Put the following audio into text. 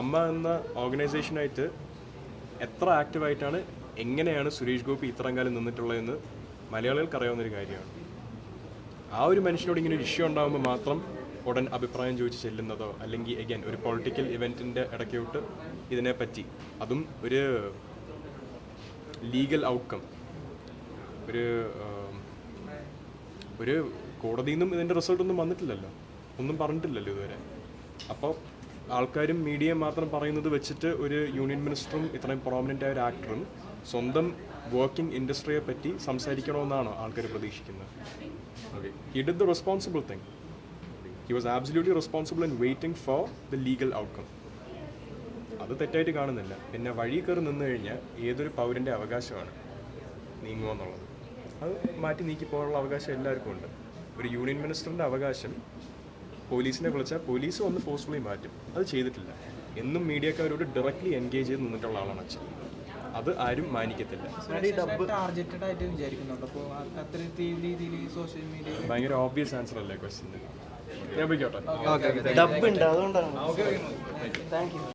അമ്മ എന്ന ഓർഗനൈസേഷനായിട്ട് എത്ര ആക്റ്റീവായിട്ടാണ് എങ്ങനെയാണ് സുരേഷ് ഗോപി ഇത്രയും കാലം നിന്നിട്ടുള്ളതെന്ന് മലയാളികൾക്ക് അറിയാവുന്നൊരു കാര്യമാണ്. ആ ഒരു മനുഷ്യനോട് ഇങ്ങനെ ഒരു ഇഷ്യൂ ഉണ്ടാകുമ്പോൾ മാത്രം ഉടൻ അഭിപ്രായം ചോദിച്ച് ചെല്ലുന്നതോ അല്ലെങ്കിൽ എഗൈൻ ഒരു പൊളിറ്റിക്കൽ ഇവന്റിന്റെ ഇടയ്ക്കോട്ട് ഇതിനെപ്പറ്റി അതും ഒരു ലീഗൽ ഔട്ട്കം ഒരു ഒരു കോടതിയിൽ നിന്നും ഇതിന്റെ റിസൾട്ടൊന്നും വന്നിട്ടില്ലല്ലോ. ഒന്നും പറഞ്ഞിട്ടില്ലല്ലോ ഇതുവരെ. അപ്പോൾ ആൾക്കാരും മീഡിയ മാത്രം പറയുന്നത് വെച്ചിട്ട് ഒരു യൂണിയൻ മിനിസ്റ്ററും ഇത്രയും പ്രോമിനന്റ് ആയ ഒരു ആക്ടറും സ്വന്തം വർക്കിംഗ് ഇൻഡസ്ട്രിയെ പറ്റി സംസാരിക്കണമെന്നാണോ ആൾക്കാർ പ്രതീക്ഷിക്കുന്നത്. He did the responsible thing he was absolutely responsible in waiting for the legal outcome അത് തെറ്റായിട്ട് കാണുന്നില്ല. പിന്നെ വഴി കയറി നിന്ന് കഴിഞ്ഞാൽ ഏതൊരു പൗരന്റെ അവകാശമാണ് നീങ്ങുക എന്നുള്ളത്. അത് മാറ്റി നീക്കി പോകാനുള്ള അവകാശം എല്ലാവർക്കും ഉണ്ട്. ഒരു യൂണിയൻ മിനിസ്റ്ററിന്റെ അവകാശം പോലീസിനെ വിളിച്ചാൽ പോലീസ് വന്ന് ഫോഴ്സ്ഫുള്ളി മാറ്റും. അത് ചെയ്തിട്ടില്ല. എന്നും മീഡിയക്കാരോട് ഡയറക്റ്റ്ലി എൻഗേജ് ചെയ്ത് നിന്നിട്ടുള്ള ആളാണ് അച്ഛൻ. അത് ആരും മാനിക്കത്തില്ല. ഭയങ്കര ഓബ്വിയസ് ആൻസർ അല്ലേ ക്വസ്റ്റിന് ഞാൻ പോയിക്കോട്ടെ. ഡബ് ഉണ്ട് അതുകൊണ്ടാണ്. Thank you